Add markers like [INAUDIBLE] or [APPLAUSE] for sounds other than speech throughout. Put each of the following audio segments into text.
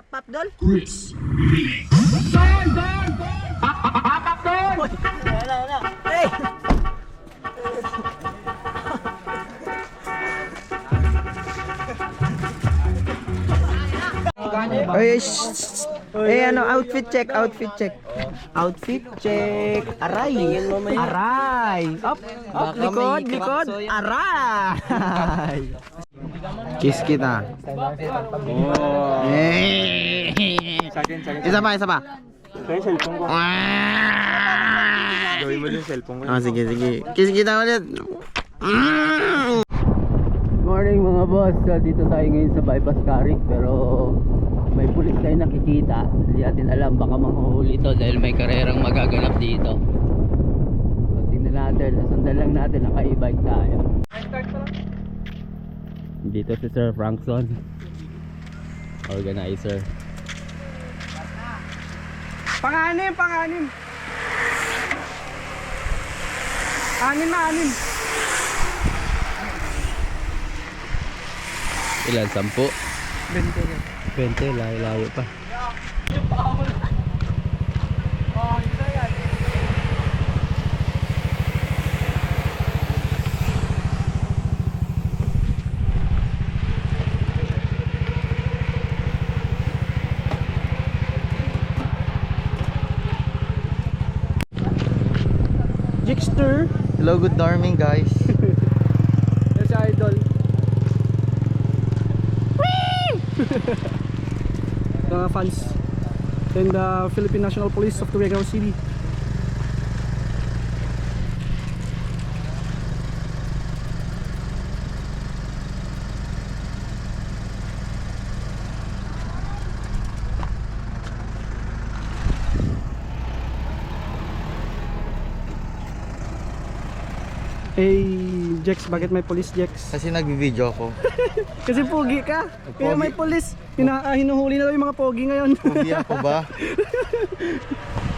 Pap, pap, dol? Chris. Wala, wala. Hey! Oy, eh ano, outfit check, outfit check. Outfit check. Aray. Aray. Up, up, likod, likod. Aray. [LAUGHS] Kiss kita. Oh. Isa pa, isa pa. Gawin mo yung cellphone ko. Ah, sige, sige. Kiss kita ulit. Morning mga boss. So, dito tayo ngayon sa bypass carry pero may pulis tayo nakikita. Hindi natin alam baka manghuhuli to dahil may karerang magaganap dito. So, tingnan natin. Sundan lang natin. Naka-e-bike tayo. Dito si Sir Frankson. Organizer. Panganim, panganim. Anim na anim. Ilan? Sampu? 20 20. Layo-layo pa. Jixter. Hello, good morning guys. [LAUGHS] Yan si Idol. Mga [LAUGHS] fans. And the Philippine National Police of Turegaw City. Hey, Jex, bakit may police, Jex? Kasi nagbi-video ako. [LAUGHS] Kasi pogi ka. Kaya Pogi. may police. Hina, ah, hinuhuli na daw yung mga pogi ngayon. Pogi ako ba? [LAUGHS]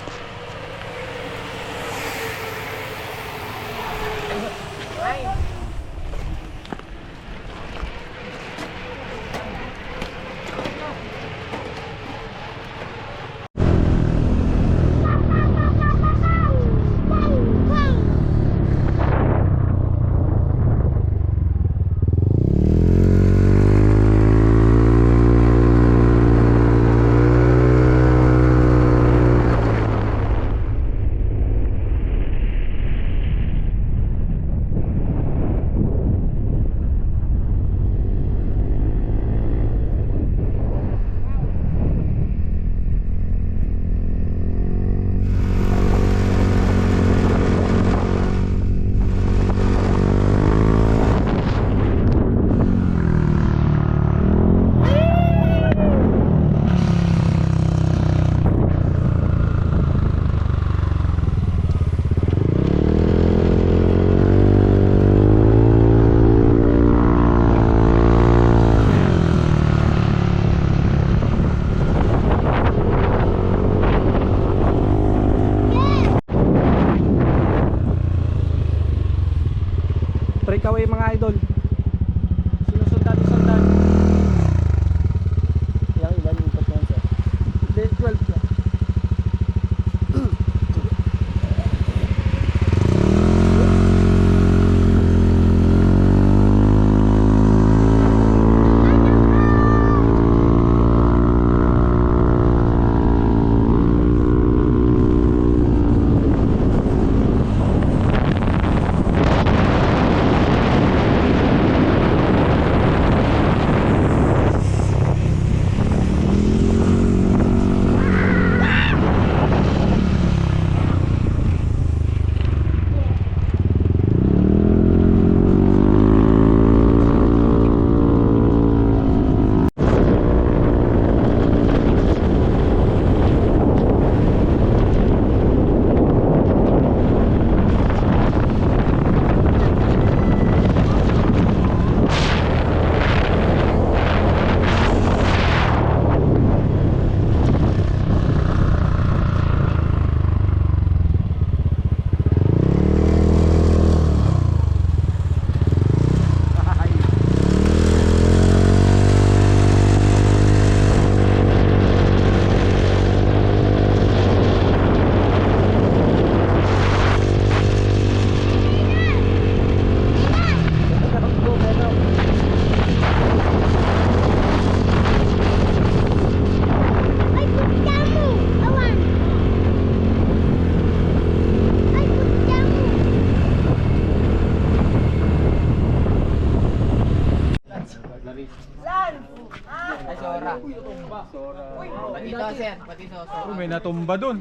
Oh, may natumba dun.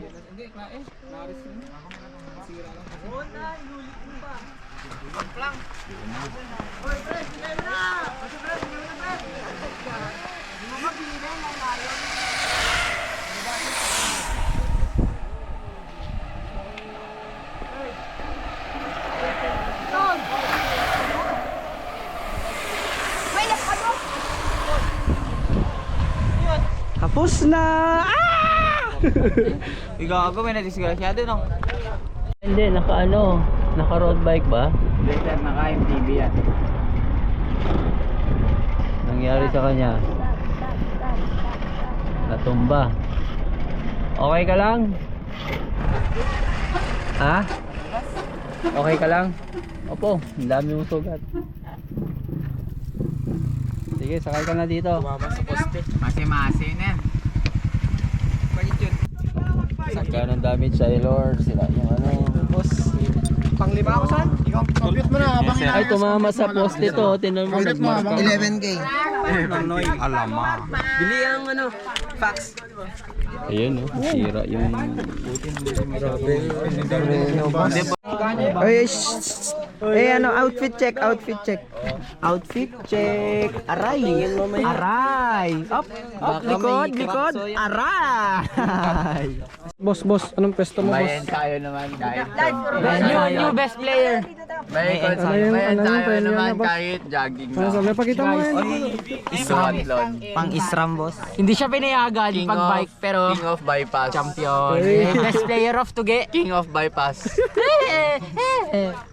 Tapos na! Ah! Igago, may nadisgrasya din oh. Hindi, naka ano, naka road bike ba? Hindi sir, naka-MTV yan. Nangyari sa kanya. Natumba. Okay ka lang? Ha? Okay ka lang? Opo, ang dami mong sugat. Sige, sakay ka na dito. Masi-masi na yan. Magkano damage sa Lord? Sila yung ano. Panglima ako saan? Compute mo na habang Ay, tumama sa poste to. Tinan mo nagmarka. 11K. Bili ang ano, fax. Ayun, no. Sira yung... Ay, shh. Eh ano, outfit check, outfit check. Outfit check. Aray. Aray. Up, up, likod, likod. Aray. Boss, boss, anong pwesto mo, boss? tayo naman kahit. New, new best player. Bayan Ano yung, ano yung premyo na, boss? kahit jogging Ano sabi? Pakita mo yan. Iswatlon. Pang isram boss. Hindi siya pinayagan King pag of- bike pero King of bypass. champion. Best player of Tuge. King of bypass.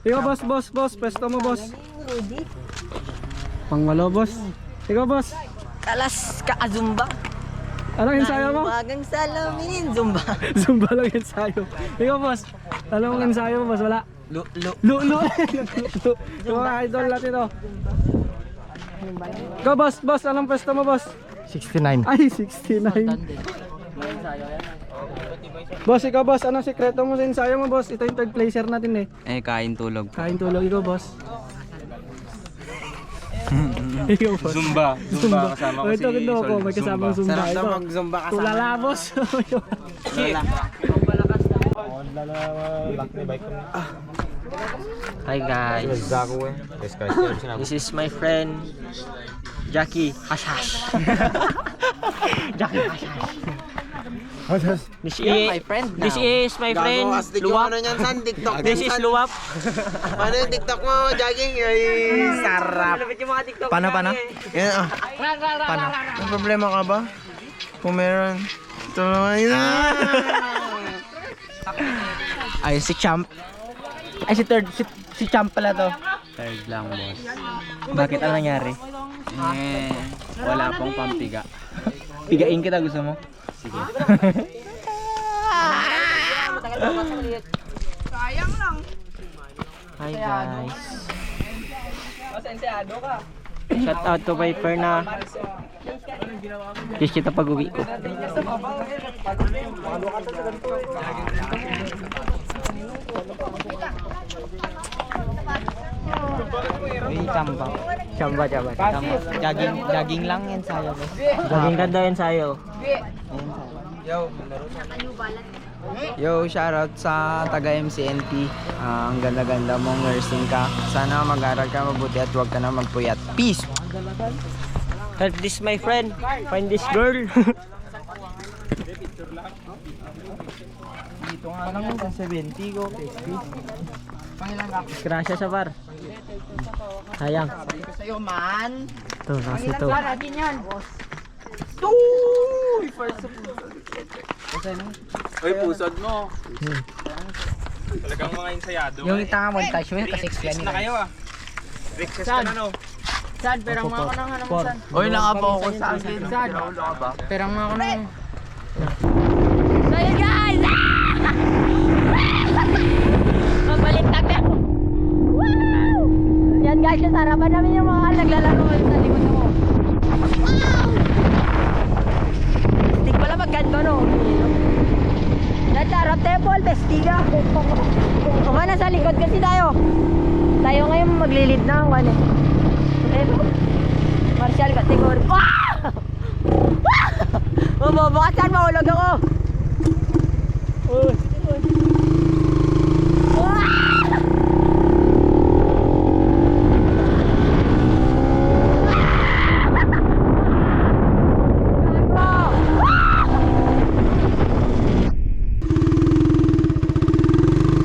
Ikaw, boss, boss, boss. Pwesto mo, boss. Pangwalo, boss. Ikaw, boss. Talas ka zumba. Anong ensayo mo? Wagang salaminin zumba. [LAUGHS] Zumba lang ensayo. Ikaw, boss. Anong ensayo mo, boss? Wala. Lu lu. Lu, lu. mga idol natin, oh. Ikaw, boss, boss. Anong pwesto mo, boss? 69. Ay, 69. Boss, ikaw, boss. Anong sikreto mo sa ensayo mo, boss? Ito yung third placer natin, eh. Eh kain tulog. Kain tulog, ikaw, boss. [LAUGHS] ikaw, boss. Zumba. Zumba kasama ko si ito, ganda ako. May Sol. kasamang zumba. Sarap Ito. na mag-zumba ka Tulala, boss. [LAUGHS] Hi guys. This is my friend Jackie Hashash. [LAUGHS] Jackie Hashash. This is my friend This is my friend Luwap. Ano niyan san TikTok? This is Luwap. [LAUGHS] Ano yung TikTok mo? Jogging? Ay, sarap. Paano paano? Yan ah. Paano? May problema ka ba? Kung meron. Tulungan yun. [LAUGHS] Ay si Champ. Ay si third si, si Champ pala to. Third lang, boss. Bakit ano nangyari? Eh, wala pong pampiga. Pigain kita gusto mo? Sige. Hi guys. Shout out to Viper na Kiss kita pag uwi ko. Uy, chamba. Chamba, chamba. chamba. Jogging, jogging lang yan sa'yo. Jogging ka daw yan sa'yo. Yo, shoutout sa taga MCNT. Ah, ang ganda-ganda mong nursing ka. Sana mag-aral ka mabuti at huwag ka na magpuyat. Peace! Help this my friend. Find this girl. Dito nga lang sa 70 ko. Disgrasya sa bar. Sayang. Sa'yo man! Ito, nasa ito. natin yan! Uy! First of Uy, pusod mo. Talagang mga ensayado. Yung itanga montage mo, kasi yan na kayo ah. Recess ka na no. Sad, perang mga ka nang hanap sad. Uy, nakapokus sa akin. Sad. Perang mga ka nang... So yun guys! Mabalik na ka! Wow! Yan guys, yung harapan namin yung mga naglalaro sa likod mo. Wow! Stick pala pag ganito no. Yan sarap temple, bestiga. Kuma na sa likod kasi tayo. Tayo ngayon maglilid na ang ano. Martial category. Wow! Wow! Bumubukasan, mahulog ako. Ah!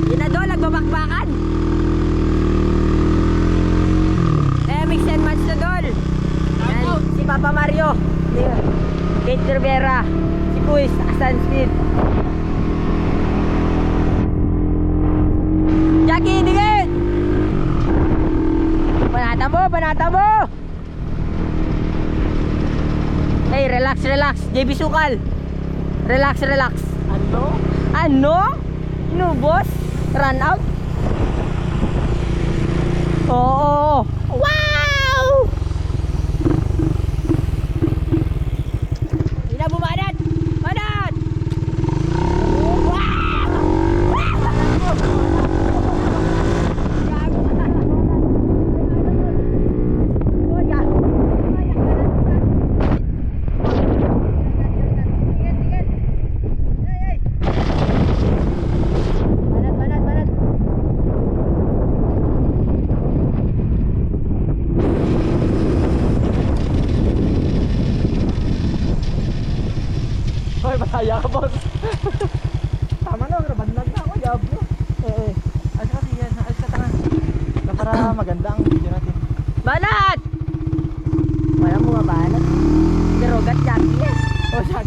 Yun na doon, nagbabakbakan. Eh, mix and match na doon. Yan, si Papa Mario. Si Kate Rivera. Si Kuis, Asan Speed. Jackie, dingin! Panata mo, panata mo! Hey, relax, relax. JB Sukal. Relax, relax. Ano? Ano? No, boss? Run out? Oo. Wow! Hindi na bumanat! Banat! Wow! Banat, banat, banat. Hoy, mataya ka, boss. Tama na, nabadlag na ako, diablo. Eh, alis ka kasi yan. Alis ka tanga. Na para [CLEARS THROAT] maganda ang video natin. Banat! Wala mo nga banat. Derogat Jackie eh. Oh, sa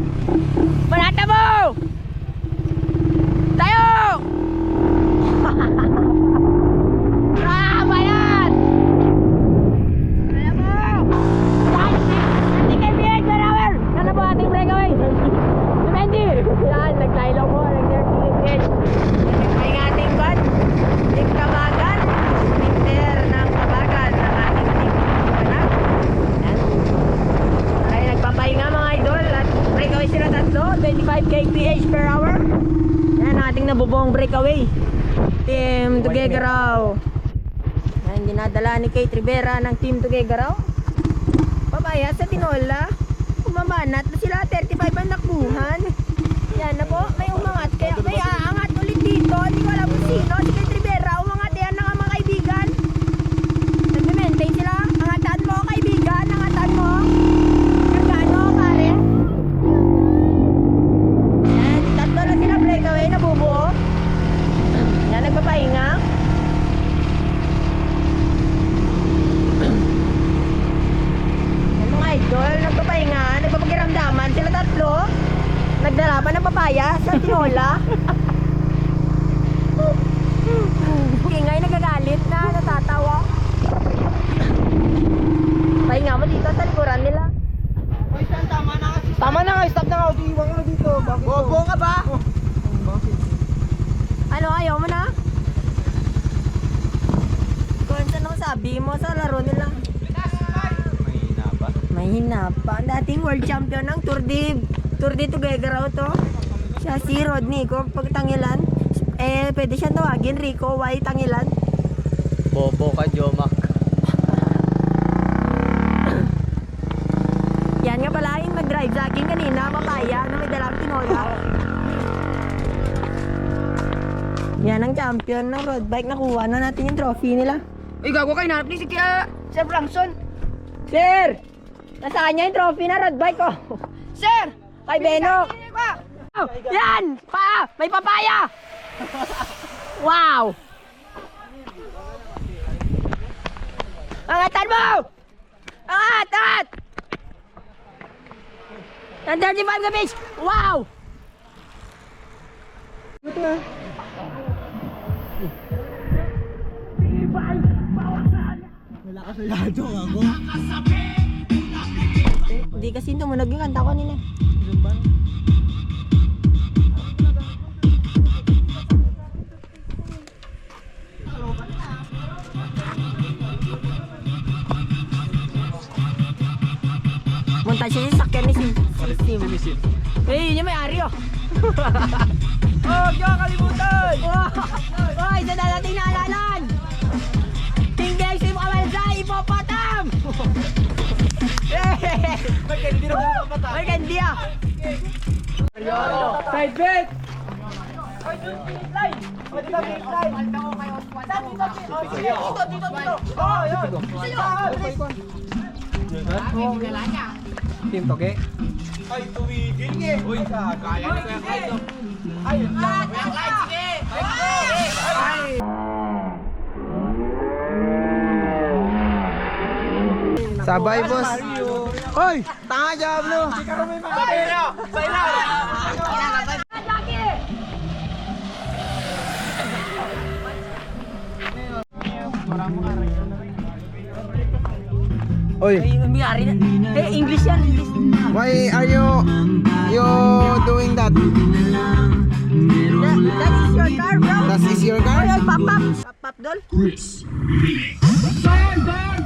akin ang Jackie. Manata 25 kph per hour. Yan ating nabubuong breakaway. Team Tugegaraw. Yan, dinadala ni Kate Rivera ng Team Tugegaraw. Papaya sa Tinola. Umamanat na sila, 35 ang nakbuhan. Yan na po, may umangat. Kaya may aangat ulit dito. Hindi ko alam kung sino. Si idol, nagpapahinga, nagpapakiramdaman. Sila tatlo, nagdala pa ng papaya sa tinola. [LAUGHS] Ingay nagagalit na, natatawa. Pahinga mo dito sa likuran nila. Tama na nga, stop na nga. Iwan ko na dito. Bobo ka ba? Ano, ayaw mo na? Kung ano sabi mo sa laro nila? Mahina pa. Dating world champion ng Tour de Tour de Tuguegarao to. Siya si Rodney ko pag Tangilan. Eh, pwede siya tawagin Rico Y Tangilan. Bobo ka, Jomak. [COUGHS] Yan nga pala yung nag-drive sa akin kanina, papaya, na may dalang tinola. [LAUGHS] Yan ang champion ng road bike. Nakuha na natin yung trophy nila. Uy, gago kayo na. Please, kaya Sir Frankson. Sir! Nasaan niya yung trophy na road bike ko? Sir! Kay Beno! Oh, yan! Pa! May papaya! Wow! Angatan mo! Angat! Angat! Ang 35 ka, bitch! Wow! Di kasi tumunog yung kanta ko nila. Zumba. Punta siya sa sakyan ni Sim. Sim. Eh, yun yung may-ari oh. [LAUGHS] oh, kaya kalimutan! Oh, [LAUGHS] oh isa na natin naalalan! Tingdeng Sim Kamalsa, ipopot! May candy na pumapat Ay, kandi ah! Side bet! Team Toge. Ay, tumigil eh. Uy, kaya na kaya kayo. Sabay, boss. Hoy! Tanga, Diablo! Oy, Ay, may-ari na. Eh, English yan, English. why are you you doing that? That, that is your car, bro. That is your Oy, car? oy, pap, pap. Pap, pap, dol. Wala,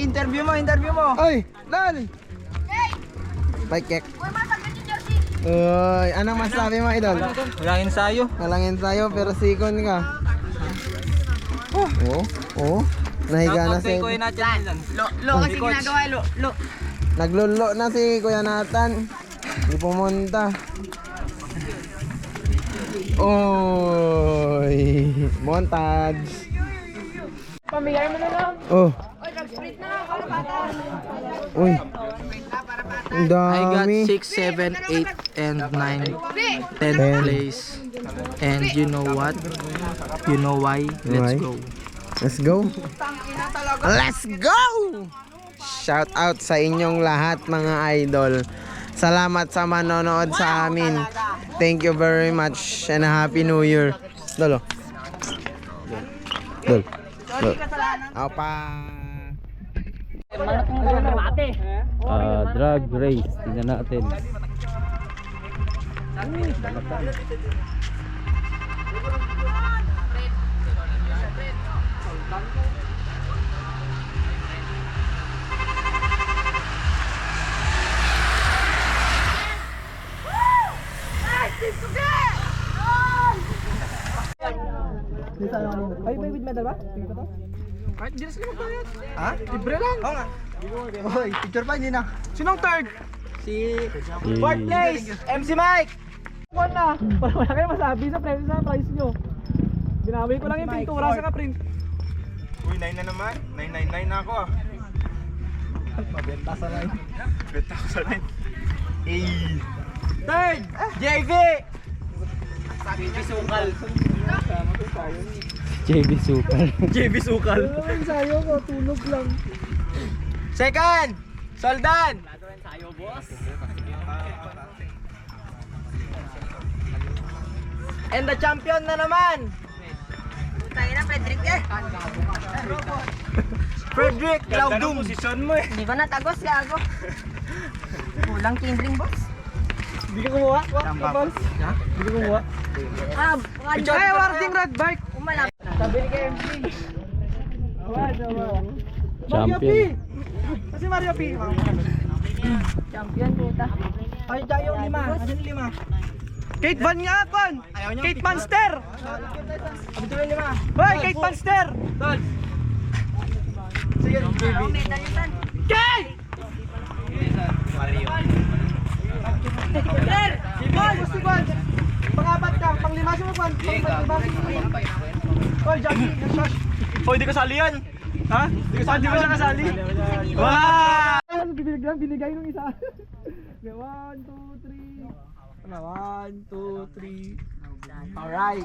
interview mo, interview mo. Oy, Lal! Bike check. Uy, anong masabi mo, idol? Walang ensayo. Malangin sa'yo, pero sikon ka. Oh, oh, oh. Nahiga na si... natin Lo, lo, kasi ginagawa, lo, lo. Naglolo na si Kuya Nathan. Hindi pumunta. Oy, montage. Pamigay mo na lang. Oh. Uy. Ang dami. 6, 7, 8, and 9, 10 Ten. place. And you know what? You know why? Why? Let's go. Let's go. Let's go! Shout out sa inyong lahat mga idol. Salamat sa manonood sa amin. Thank you very much and a happy new year. Lolo. Lolo. Lolo. Opa. Ah, drag race. Tingnan natin. Ay, may with medal ba? Tingnan ko to. Ay, hindi na sila magbayad. Ha? Libre lang. Oo nga. Hoy, picture pa, hindi na. Sinong third? Si... Fourth place, MC Mike! One na. Wala, wala kayo masabi sa price sa price nyo. Ginamit ko lang yung pintura sa ka-print. Uy, 9 na naman. 999 na ako ah. Mabenta sa line. Ko sa line. Eh. Third, JV! JB Super. JV Sukal. Ang sayo ko, tulog lang. Second, Soldan! And the champion na naman, Tayo na, Frederick eh. Frederick Laudum. Posisyon mo eh. Hindi ko natagos, gago. Kulang kindling, boss. Hindi ka kumuha? Boss? Hindi ka kumuha? Ah, Ay, awarding red bike. Umalap. Awan, awan. Champion. Kasi Mario P. Champion, puta. Ay, tayo lima. Yung lima? Kate Van nga, Kon! Kate Panster! Hoy, Kate Panster! Sige, Oh, medal yun. Kate! Bon, gusto Bon! Pangapat ka, panglima si Bon. Panglima si Jackie, yung shush. Hoy, di kasali yan. Ha? Di kasali, di ba siya kasali? Wow! Binigay, binigay nung isa. [LAUGHS] Okay, one, two, three. Ano, one, two, three. Alright.